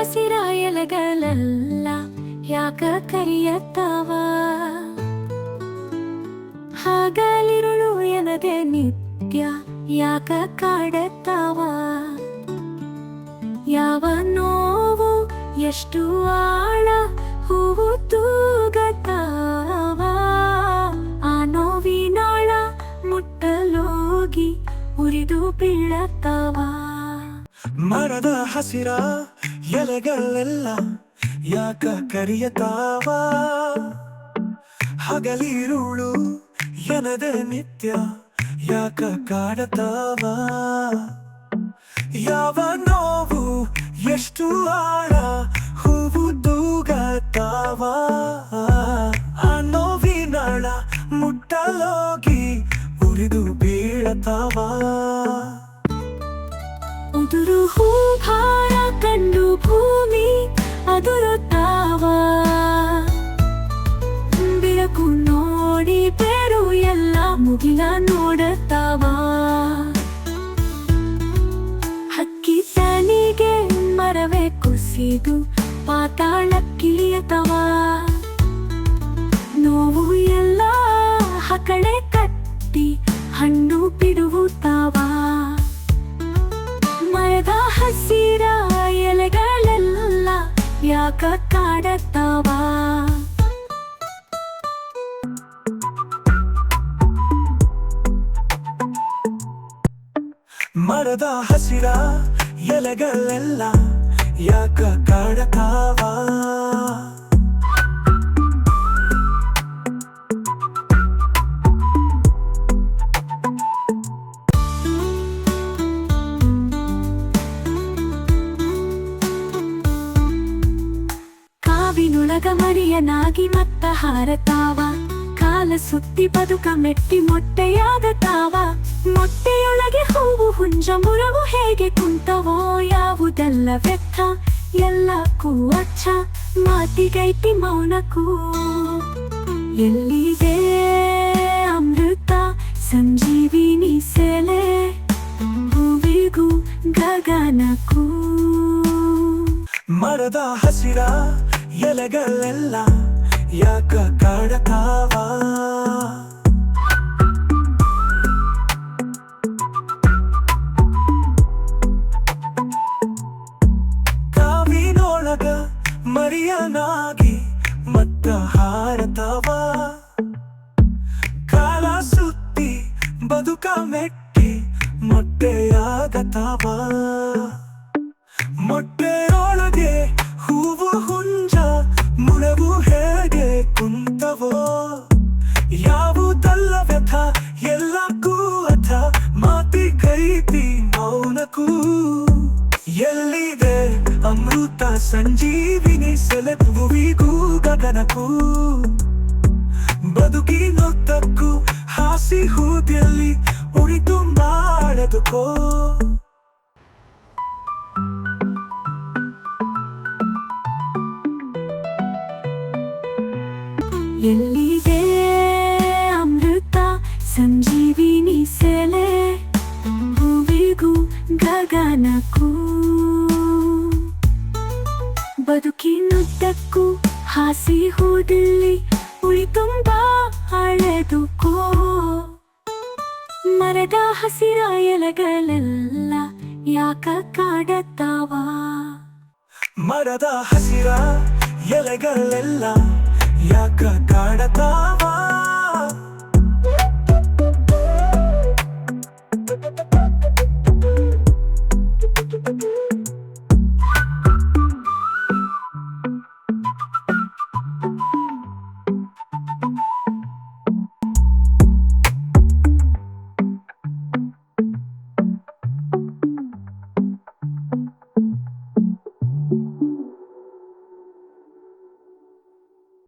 ಹಸಿರ ಯಾಕ ಕರಿಯತ್ತಾವ? ಹಗಲಿರುಳು ಎನದೆ ನಿತ್ಯ ಯಾಕ ಕಾಡತ್ತಾವ? ಯಾವ ನೋವು ಎಷ್ಟು ಆಳ ಹೂವು ಮರದ ಹಸಿರ ಎಲೆಗಳೆಲ್ಲ ಯಾಕ ಕರಿಯತಾವ? ಹಗಲಿರುಳು ಎನದ ನಿತ್ಯ ಯಾಕ ಕಾಡತಾವ? ಯಾವ ನೋವು ಎಷ್ಟು ಆಳ ಹೂವು ತೂಗತಾವ ಮುಟ್ಟಲೋಗಿ ಉರಿದು ಬೀಳತಾವ. ಉದುರು ಹೂಭಾರ ಕಂಡು ಭೂಮಿ ಅದುರುತ್ತಾವ ಬಿರಕು ನೋಡಿ ಬೇರು ಎಲ್ಲ ಮುಗಿಲ ನೋಡುತ್ತಾವ ಹಕ್ಕಿ ತನಿಗೆ ಮರವೇ ಕುಸಿದು ಪಾತಾಳಕ್ಕಿಳಿಯತವ ನೋವು ಎಲ್ಲ ಹಕಳೆ ಕಟ್ಟಿ ಹಣ್ಣು ಬಿಡುವುತ್ತಾವ ಹಸಿರ ಎಲೆಗಳೆಲ್ಲ ಯಾಕ ಕಾಡತ್ತವ ಮರದ ಹಸಿರ ಎಲೆಗಳೆಲ್ಲ ಯಾಕ ಕಾಡತಾವ ಕಾವಿನೊಳಗ ಮರಿಯನಾಗಿ ಮತ್ತ ಹಾರತಾವ ಕಾಲ ಸುತ್ತಿ ಬದುಕ ಮೆಟ್ಟಿ ಮೊಟ್ಟೆಯಾಗತಾವ ಮೊಟ್ಟೆಯೊಳಗೆ ಹೂವು ಹುಂಜ ಮುರವು ಹೇಗೆ ಕುಂತವೋ ಯಾವುದೆಲ್ಲ ವ್ಯರ್ಥ, ಎಲ್ಲಕ್ಕೂ ಅಚ್ಚ ಮಾತಿಗೈತಿ ಮೌನಕ್ಕೂ. ಎಲ್ಲಿದೆ ಅಮೃತ, ಸಂಜೀವಿನಿ ಸೆಲೆ? ಹೂವಿಗೂ ಗಗನಕ್ಕೂ. ಮರದ ಹಸಿರ ಎಲೆಗಳೆಲ್ಲ ಯಾಕ ಕಾಡತಾವ? ಕಾವಿನೊಳಗ ಮರಿಯನಾಗಿ ಮತ್ತ ಹಾರತಾವ? ಕಾಲ ಸುತ್ತಿ ಬದುಕ ಮೆಟ್ಟಿ ಅಮೃತ ಸಂಜೀವಿನಿ ಸೆಲೆಬುವಿಗೂ ಗಗನಕ್ಕೂ. ಬದುಕಿನೊತ್ತಕ್ಕೂ ಹಾಸಿ ಹೂದಿಯಲ್ಲಿ ಉಳಿತು ಮಾಡದುಕೋ ಎಲ್ಲಿದೆ ಅಮೃತ ಸಂಜೀವಿನಿ ಸೆಲೆ? ಹೂವಿಗೂ ಗಗನಕ್ಕೂ. ಬದುಕಿನುದ್ದಕ್ಕೂ ಹಾಸಿ ಹೋದಲ್ಲಿ ಉಳಿ ಉಳಿತುಂಬ ಹಳೆದುಕೋ ಮರದ ಹಸಿರ ಎಲೆಗಳೆಲ್ಲ ಯಾಕ ಕಾಡತ್ತಾವ? ಮರದ ಹಸಿರ ಎಲೆಗಳೆಲ್ಲ ಯಾಕ ಕಾಡತಾವ